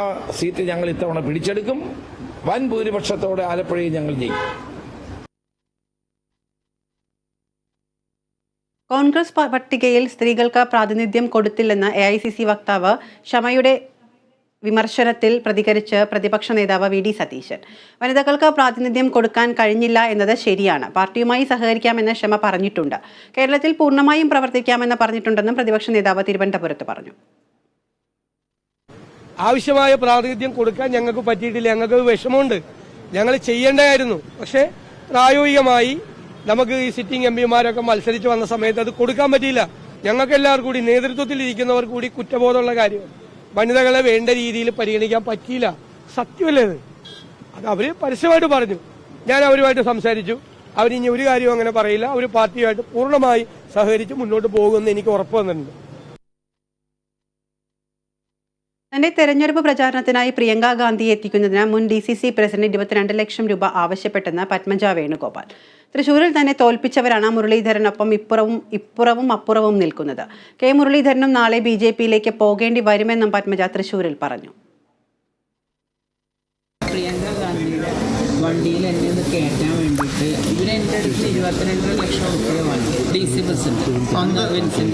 ആ സീറ്റ് ഞങ്ങൾ ഇത്തവണ പിടിച്ചെടുക്കും. വൻ ഭൂരിപക്ഷത്തോടെ ആലപ്പുഴയിൽ ഞങ്ങൾ ജയിക്കും. കോൺഗ്രസ് പട്ടികയിൽ സ്ത്രീകൾക്ക് പ്രാതിനിധ്യം കൊടുത്തില്ലെന്ന് എ ഐ സി സി വക്താവ് ഷമയുടെ വിമർശനത്തിൽ പ്രതികരിച്ച് പ്രതിപക്ഷ നേതാവ് വി ഡി സതീശൻ. വനിതകൾക്ക് പ്രാതിനിധ്യം കൊടുക്കാൻ കഴിഞ്ഞില്ല എന്നത് ശരിയാണ്. പാർട്ടിയുമായി സഹകരിക്കാമെന്ന് ക്ഷമ പറഞ്ഞിട്ടുണ്ട്. കേരളത്തിൽ പൂർണമായും പ്രവർത്തിക്കാമെന്ന് പറഞ്ഞിട്ടുണ്ടെന്നും പ്രതിപക്ഷ നേതാവ് തിരുവനന്തപുരത്ത് പറഞ്ഞു. ആവശ്യമായ പ്രാതിനിധ്യം കൊടുക്കാൻ ഞങ്ങൾക്ക് പറ്റിയിട്ടില്ല. ഞങ്ങൾക്ക് വിഷമമുണ്ട്. ഞങ്ങൾ ചെയ്യേണ്ടതായിരുന്നു. പക്ഷേ പ്രായോഗികമായി നമുക്ക് ഈ സിറ്റിംഗ് എം പിമാരൊക്കെ മത്സരിച്ച് വന്ന സമയത്ത് അത് കൊടുക്കാൻ പറ്റിയില്ല. ഞങ്ങൾക്ക് എല്ലാവർക്കും കൂടി നേതൃത്വത്തിൽ ഇരിക്കുന്നവർ കൂടി കുറ്റബോധമുള്ള കാര്യമാണ്. വനിതകളെ വേണ്ട രീതിയിൽ പരിഗണിക്കാൻ പറ്റിയില്ല. സത്യമല്ലേ അത്? അവർ പരസ്യമായിട്ട് പറഞ്ഞു. ഞാൻ അവരുമായിട്ട് സംസാരിച്ചു. അവരിനി ഒരു കാര്യവും അങ്ങനെ പറയില്ല. അവർ പാർട്ടിയുമായിട്ട് പൂർണമായി സഹകരിച്ച് മുന്നോട്ട് പോകുമെന്ന് എനിക്ക് ഉറപ്പ് വന്നിട്ടുണ്ട് തന്റെ തെരഞ്ഞെടുപ്പ് പ്രചാരണത്തിനായി പ്രിയങ്ക ഗാന്ധിയെ എത്തിക്കുന്നതിന് മുൻ ഡി സി സി പ്രസിഡന്റ് ഇരുപത്തിരണ്ട് ലക്ഷം രൂപ ആവശ്യപ്പെട്ടെന്ന് പത്മജ വേണുഗോപാൽ. തൃശൂരിൽ തന്നെ തോൽപ്പിച്ചവരാണ് മുരളീധരനൊപ്പം ഇപ്പുറവും ഇപ്പുറവും അപ്പുറവും നിൽക്കുന്നത്. കെ മുരളീധരനും നാളെ ബി ജെ പിയിലേക്ക് പോകേണ്ടി വരുമെന്നും പത്മജ തൃശൂരിൽ പറഞ്ഞു. പ്രിയങ്ക വണ്ടിയിൽ എന്നെ ഒന്ന് കയറ്റാൻ വേണ്ടിയിട്ട് ഇവരെന്റെ അടുത്ത് ഇരുപത്തിരണ്ടര ലക്ഷം രൂപ വാങ്ങി. ഡി സി ബസ്സിന്റെ ഒന്ന്